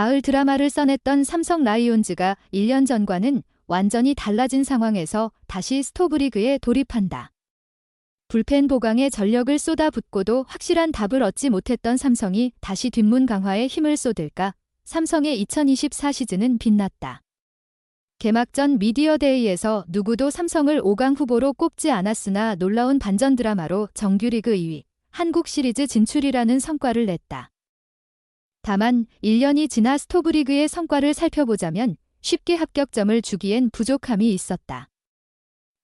가을 드라마를 써냈던 삼성 라이온즈가 1년 전과는 완전히 달라진 상황에서 다시 스토브리그에 돌입한다. 불펜 보강에 전력을 쏟아붓고도 확실한 답을 얻지 못했던 삼성이 다시 뒷문 강화에 힘을 쏟을까? 삼성의 2024 시즌은 빛났다. 개막전 미디어데이에서 누구도 삼성을 5강 후보로 꼽지 않았으나 놀라운 반전 드라마로 정규리그 2위, 한국 시리즈 진출이라는 성과를 냈다. 다만 1년이 지나 스토브리그의 성과를 살펴보자면 쉽게 합격점을 주기엔 부족함이 있었다.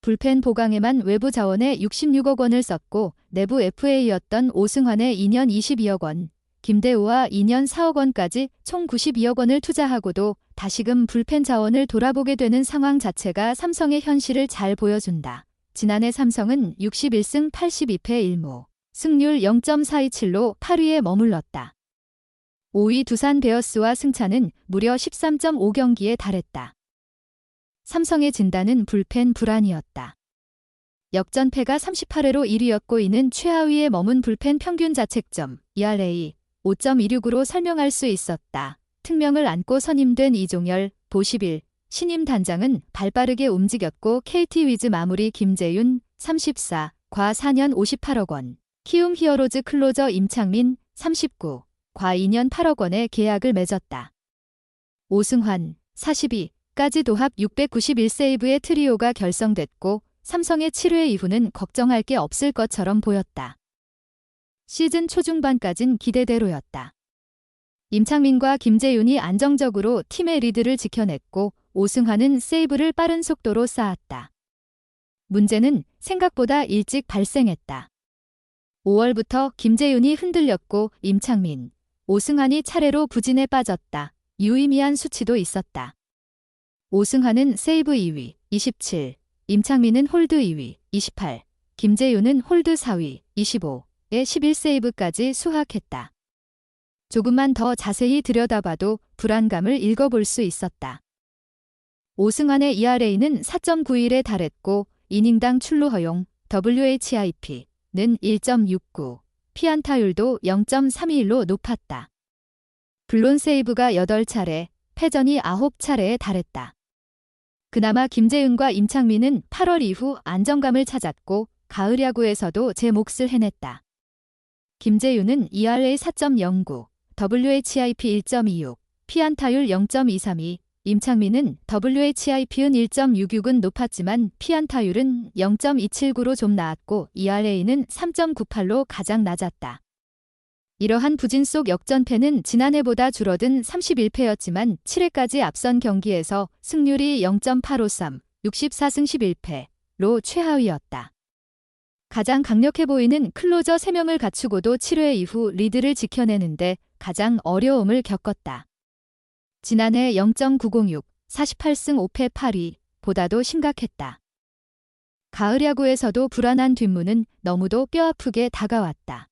불펜 보강에만 외부 자원에 66억 원을 썼고 내부 FA였던 오승환의 2년 22억 원, 김대우와 2년 4억 원까지 총 92억 원을 투자하고도 다시금 불펜 자원을 돌아보게 되는 상황 자체가 삼성의 현실을 잘 보여준다. 지난해 삼성은 61승 82패 1무, 승률 0.427로 8위에 머물렀다. 5위 두산 베어스와 승차는 무려 13.5경기에 달했다. 삼성의 진단은 불펜 불안이었다. 역전패가 38회로 1위였고 이는 최하위에 머문 불펜 평균 자책점 ERA 5.26으로 설명할 수 있었다. 특명을 안고 선임된 이종열, 보시빌, 신임 단장은 발빠르게 움직였고 KT 위즈 마무리 김재윤 34, 과 4년 58억 원, 키움 히어로즈 클로저 임창민 39, 과 2년 8억 원의 계약을 맺었다. 오승환 42까지 도합 691세이브의 트리오가 결성됐고 삼성의 7회 이후는 걱정할 게 없을 것처럼 보였다. 시즌 초중반까진 기대대로였다. 임창민과 김재윤이 안정적으로 팀의 리드를 지켜냈고 오승환은 세이브를 빠른 속도로 쌓았다. 문제는 생각보다 일찍 발생했다. 5월부터 김재윤이 흔들렸고 임창민, 오승환이 차례로 부진에 빠졌다. 유의미한 수치도 있었다. 오승환은 세이브 2위, 27, 임창민은 홀드 2위, 28, 김재윤은 홀드 4위, 25 에 11세이브까지 수확했다. 조금만 더 자세히 들여다봐도 불안감을 읽어볼 수 있었다. 오승환의 ERA는 4.91에 달했고 이닝당 출루 허용 WHIP는 1.69, 피안타율도 0.32로 높았다. 블론 세이브가 8차례, 패전이 9차례에 달했다. 그나마 김재윤과 임창민은 8월 이후 안정감을 찾았고 가을 야구에서도 제 몫을 해냈다. 김재윤은 ERA 4.09, WHIP 1.26, 피안타율 0.232, 임창민은 WHIP은 1.66은 높았지만 피안타율은 0.279로 좀 나았고 ERA는 3.98로 가장 낮았다. 이러한 부진 속 역전패는 지난해보다 줄어든 31패였지만 7회까지 앞선 경기에서 승률이 0.853, 64승 11패로 최하위였다. 가장 강력해 보이는 클로저 3명을 갖추고도 7회 이후 리드를 지켜내는데 가장 어려움을 겪었다. 지난해 0.906, 48승 5패 8위 보다도 심각했다. 가을 야구에서도 불안한 뒷문은 너무도 뼈아프게 다가왔다.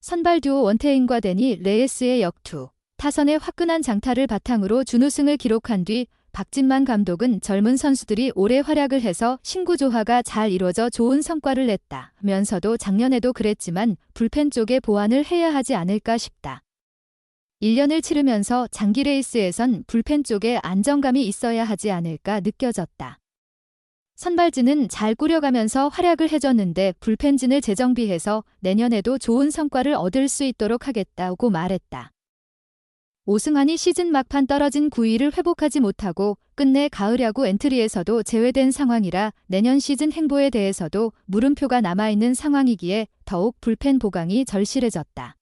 선발 듀오 원태인과 데니 레이스의 역투, 타선의 화끈한 장타를 바탕으로 준우승을 기록한 뒤 박진만 감독은 젊은 선수들이 올해 활약을 해서 신구 조화가 잘 이루어져 좋은 성과를 냈다 면서도 작년에도 그랬지만 불펜 쪽에 보완을 해야 하지 않을까 싶다. 1년을 치르면서 장기 레이스에선 불펜 쪽에 안정감이 있어야 하지 않을까 느껴졌다. 선발진은 잘 꾸려가면서 활약을 해줬는데 불펜진을 재정비해서 내년에도 좋은 성과를 얻을 수 있도록 하겠다고 말했다. 오승환이 시즌 막판 떨어진 9위를 회복하지 못하고 끝내 가을 야구 엔트리에서도 제외된 상황이라 내년 시즌 행보에 대해서도 물음표가 남아있는 상황이기에 더욱 불펜 보강이 절실해졌다.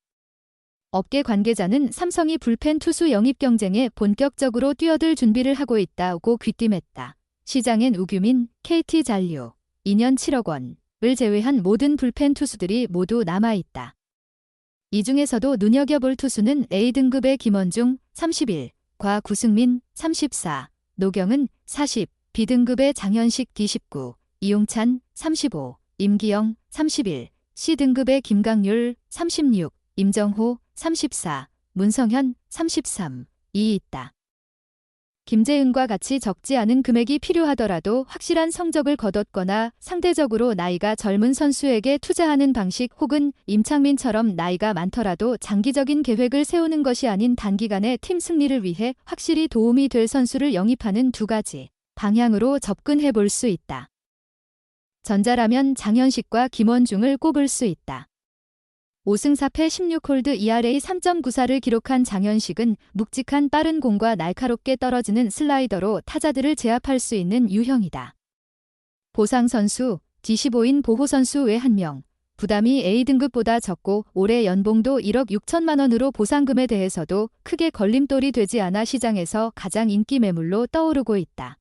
업계 관계자는 삼성이 불펜 투수 영입 경쟁에 본격적으로 뛰어들 준비를 하고 있다고 귀띔했다. 시장엔 우규민, KT 잔류, 2년 7억 원을 제외한 모든 불펜 투수들이 모두 남아있다. 이 중에서도 눈여겨볼 투수는 A등급의 김원중 31, 과 구승민 34, 노경은 40, B등급의 장현식 29, 이용찬 35, 임기영 31, C등급의 김강률 36, 임정호 34, 문성현 33, 이 있다. 김재은과 같이 적지 않은 금액이 필요하더라도 확실한 성적을 거뒀거나 상대적으로 나이가 젊은 선수에게 투자하는 방식 혹은 임창민처럼 나이가 많더라도 장기적인 계획을 세우는 것이 아닌 단기간에 팀 승리를 위해 확실히 도움이 될 선수를 영입하는 두 가지 방향으로 접근해 볼 수 있다. 전자라면 장현식과 김원중을 꼽을 수 있다. 5승 4패 16홀드 ERA 3.94를 기록한 장현식은 묵직한 빠른 공과 날카롭게 떨어지는 슬라이더로 타자들을 제압할 수 있는 유형이다. 보상 선수, D15인 보호 선수 외 한 명. 부담이 A등급보다 적고 올해 연봉도 1억 6천만 원으로 보상금에 대해서도 크게 걸림돌이 되지 않아 시장에서 가장 인기 매물로 떠오르고 있다.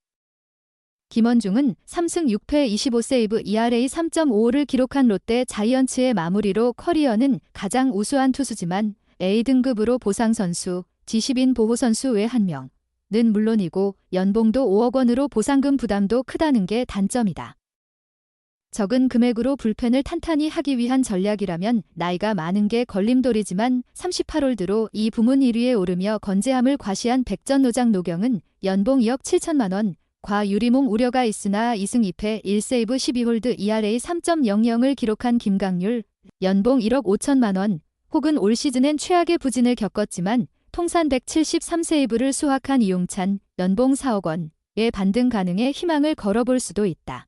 김원중은 3승 6패 25세이브 ERA 3.55를 기록한 롯데 자이언츠의 마무리로 커리어는 가장 우수한 투수지만 A등급으로 보상 선수, G10인 보호 선수 외 한 명 는 물론이고 연봉도 5억 원으로 보상금 부담도 크다는 게 단점이다. 적은 금액으로 불펜을 탄탄히 하기 위한 전략이라면 나이가 많은 게 걸림돌이지만 38홀드로 이 부문 1위에 오르며 건재함을 과시한 백전노장 노경은 연봉 2억 7천만 원, 과 유리몽 우려가 있으나 2승 2패 1세이브 12홀드 ERA 3.00을 기록한 김강률, 연봉 1억 5천만 원, 혹은 올 시즌엔 최악의 부진을 겪었지만 통산 173세이브를 수확한 이용찬, 연봉 4억 원의 반등 가능에 희망을 걸어볼 수도 있다.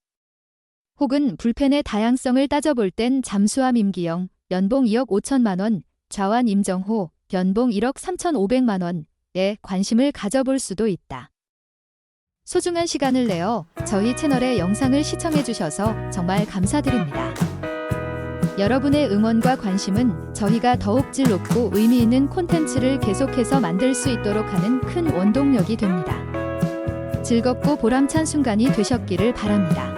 혹은 불펜의 다양성을 따져볼 땐 잠수함 임기영, 연봉 2억 5천만 원, 좌완 임정호, 연봉 1억 3천5백만 원에 관심을 가져볼 수도 있다. 소중한 시간을 내어 저희 채널의 영상을 시청해 주셔서 정말 감사드립니다. 여러분의 응원과 관심은 저희가 더욱 질 높고 의미 있는 콘텐츠를 계속해서 만들 수 있도록 하는 큰 원동력이 됩니다. 즐겁고 보람찬 순간이 되셨기를 바랍니다.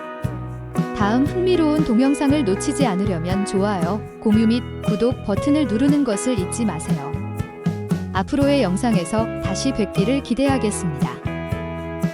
다음 흥미로운 동영상을 놓치지 않으려면 좋아요, 공유 및 구독 버튼을 누르는 것을 잊지 마세요. 앞으로의 영상에서 다시 뵙기를 기대하겠습니다.